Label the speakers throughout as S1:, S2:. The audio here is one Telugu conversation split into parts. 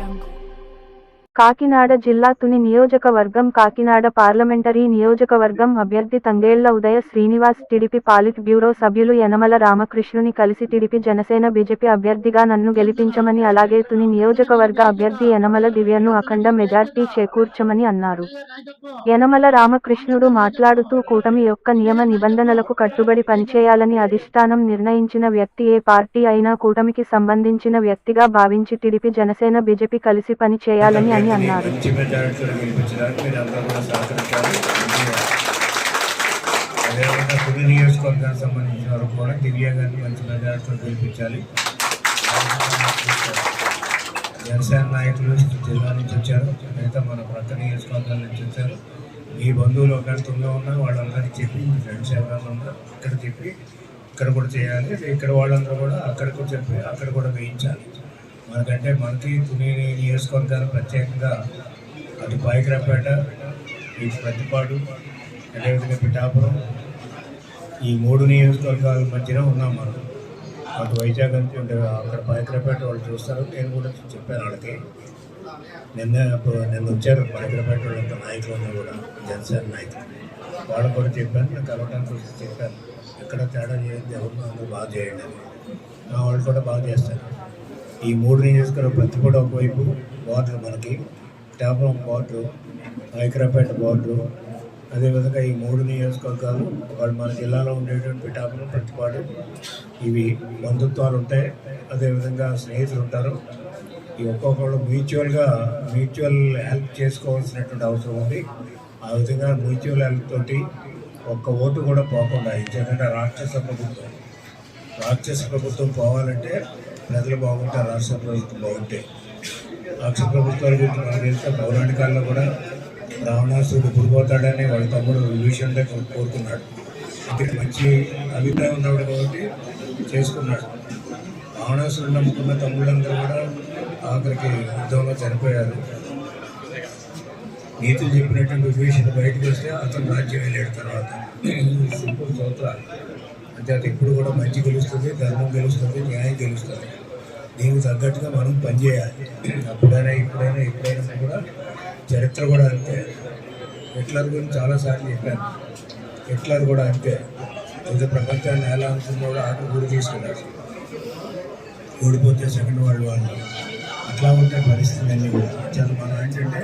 S1: jungle. కాకినాడ జిల్లా తుని నియోజకవర్గం కాకినాడ పార్లమెంటరీ నియోజకవర్గం అభ్యర్థి Tangella Uday Srinivas TDP politburo సభ్యులు యనమల రామకృష్ణుని కలిసి టిడిపి జనసేన బీజేపీ అభ్యర్థిగా నన్ను గెలిపించమని అలాగే తుని నియోజకవర్గ అభ్యర్థి యనమల దివ్యను అఖండ మెజార్టీ చేకూర్చమని అన్నారు. యనమల రామకృష్ణుడు మాట్లాడుతూ కూటమి యొక్క నియమ నిబంధనలకు కట్టుబడి పనిచేయాలని అధిష్టానం నిర్ణయించిన వ్యక్తి ఏ పార్టీ అయినా కూటమికి సంబంధించిన వ్యక్తిగా భావించి టిడిపి జనసేన బీజేపీ కలిసి పని చేయాలని అని అన్నారు.
S2: అదేవిధంగా కొన్ని నియోజకవర్గానికి సంబంధించిన వరకు కూడా దివ్య గారిని మంచి మెజారిటీలో గెలిపించాలి. జనసేన నాయకులు జిల్లా నుంచి వచ్చారు. మిగతా మన ప్రక్క నియోజకవర్గాల నుంచి వచ్చారు. మీ బంధువులు ఒకరి తుంగ ఉన్నా వాళ్ళందరికీ చెప్పి మీ ఫ్రెండ్స్ ఎవరైనా ఉన్నా ఇక్కడ చెప్పి ఇక్కడ కూడా చేయాలి. ఇక్కడ వాళ్ళందరూ కూడా అక్కడ కూడా చెప్పి అక్కడ కూడా వేయించాలి. మనకంటే మనకి తుని నియోజకవర్గాలు ప్రత్యేకంగా అటు పాయకరాపేట ఇటు ప్రతిపాడు అదేవిధంగా పిఠాపురం ఈ మూడు నియోజకవర్గాల మధ్యన ఉన్నాం మనం. అటు వైజాగ్ నుంచి ఉండే అక్కడ పాయకరాపేట వాళ్ళు చూస్తారు. నేను కూడా చెప్పాను వాళ్ళకి. నిన్న అప్పుడు నిన్న వచ్చారు పాయకరాపేట వాళ్ళంతా నాయకులు కూడా జనసేన నాయకులు. వాళ్ళు కూడా చెప్పాను. నేను కలవడానికి వచ్చి చెప్పాను. ఎక్కడ తేడా చేయండి ఎవరు బాగా చేయండి అని. వాళ్ళు కూడా బాగా చేస్తారు. ఈ మూడు నియోజకవర్గం ప్రతి కూడా ఒకవైపు వార్డులు మనకి. టాపురం వార్డు ఐకరాపేట వార్డు అదేవిధంగా ఈ మూడు నియోజకవర్గాలు వాళ్ళు మన జిల్లాలో ఉండేటువంటి పిఠాపురం ప్రతిపాడు ఇవి బంధుత్వాలు ఉంటాయి. అదేవిధంగా స్నేహితులు ఉంటారు. ఈ ఒక్కొక్కళ్ళు మ్యూచువల్గా మ్యూచువల్ హెల్ప్ చేసుకోవాల్సినటువంటి అవసరం ఉంది. ఆ విధంగా మ్యూచువల్ హెల్ప్ తోటి ఒక్క ఓటు కూడా పోకుండా ఎందుకంటే రాక్షస ప్రభుత్వం రాక్షస ప్రభుత్వం పోవాలంటే ప్రజలు బాగుంటే రాష్ట్ర ప్రభుత్వం బాగుంటే. రాక్షస ప్రభుత్వాల గురించి మనకు తెలిసిన పౌరాణికాల్లో కూడా రావణాసుడు పుడిపోతాడని వాళ్ళ తమ్ముడు విభీషణుడే కోరుకున్నాడు. అందుకే మంచి అభిప్రాయం ఉన్నాడు కాబట్టి చేసుకున్నాడు. రావణాసుడు నమ్ముకున్న తమ్ముళ్ళందరూ కూడా ఆఖరికి యుద్ధంలో చనిపోయారు. నీతులు చెప్పినటువంటి విభీషణ బయటకు వస్తే అతను రాజ్యం వెళ్ళాడు తర్వాత. సింపుల్ సూత్రాలు అంటే అది ఎప్పుడు కూడా మంచి గెలుస్తుంది ధర్మం గెలుస్తుంది న్యాయం గెలుస్తుంది. దీనికి తగ్గట్టుగా మనం పనిచేయాలి. అప్పుడైనా ఇప్పుడైనా ఎప్పుడైనా కూడా చరిత్ర కూడా అంతే. హిట్లర్ గురించి చాలాసార్లు చెప్పాను. హిట్లర్ కూడా అంతే. వివిధ ప్రపంచాన్ని ఎలా అనుకున్నాడో ఆకు గురి తీసుకున్నాడు. ఓడిపోతే సెకండ్ వరల్డ్ వాళ్ళు అట్లా ఉంటే పరిస్థితులు అన్నీ కూడా. చాలా మనం ఏంటంటే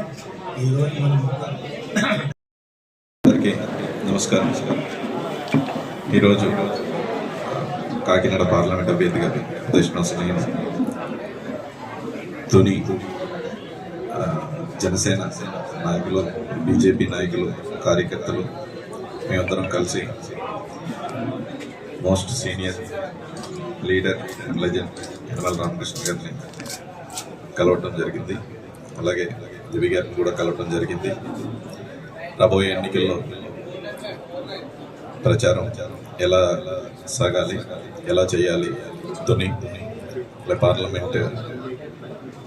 S2: ఈరోజు మనం
S3: అందరికీ నమస్కారం. ఈరోజు కాకినాడ పార్లమెంట్ అభ్యర్థిగా దర్శనం నేను తుని జనసేన నాయకులు బీజేపీ నాయకులు కార్యకర్తలు మేమందరం కలిసి most senior leader legend Yanamala Ramakrishna గారిని కలవటం జరిగింది. అలాగే దివి గారిని కూడా కలవటం జరిగింది. రాబోయే ఎన్నికల్లో ప్రచారం ఎలా సాగాలి ఎలా చేయాలి? తుని ఇలా పార్లమెంట్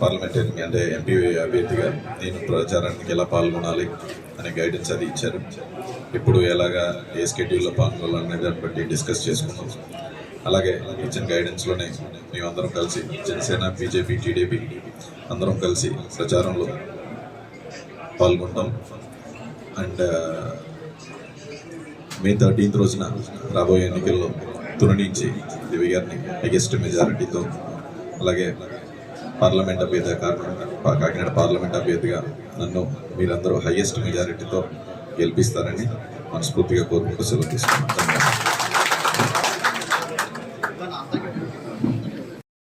S3: పార్లమెంటరీ అంటే ఎంపీ అభ్యర్థిగా నేను ప్రచారానికి ఎలా పాల్గొనాలి అనే గైడెన్స్ అది ఇచ్చారు. ఇప్పుడు ఎలాగా ఏ స్కెడ్యూల్లో పాల్గొనాలనే దాన్ని బట్టి డిస్కస్ చేసుకున్నాం అలాగే ఇచ్చిన గైడెన్స్లోనే మేమందరం కలిసి జనసేన బీజేపీ టీడీపీ అందరం కలిసి ప్రచారంలో పాల్గొంటాం అండ్ మే థర్టీన్త్ రోజున రాబోయే ఎన్నికల్లో తుని నుంచి దివి గారిని బిగ్గెస్ట్ మెజారిటీతో అలాగే పార్లమెంట్ అభ్యర్థి కాకినాడ కాకినాడ పార్లమెంట్ అభ్యర్థిగా నన్ను మీరందరూ హయ్యెస్ట్ మెజారిటీతో గెలిపిస్తారని మనస్ఫూర్తిగా కోరుకుంటూ సెలవు తీసుకున్నాను ధన్యవాదాలు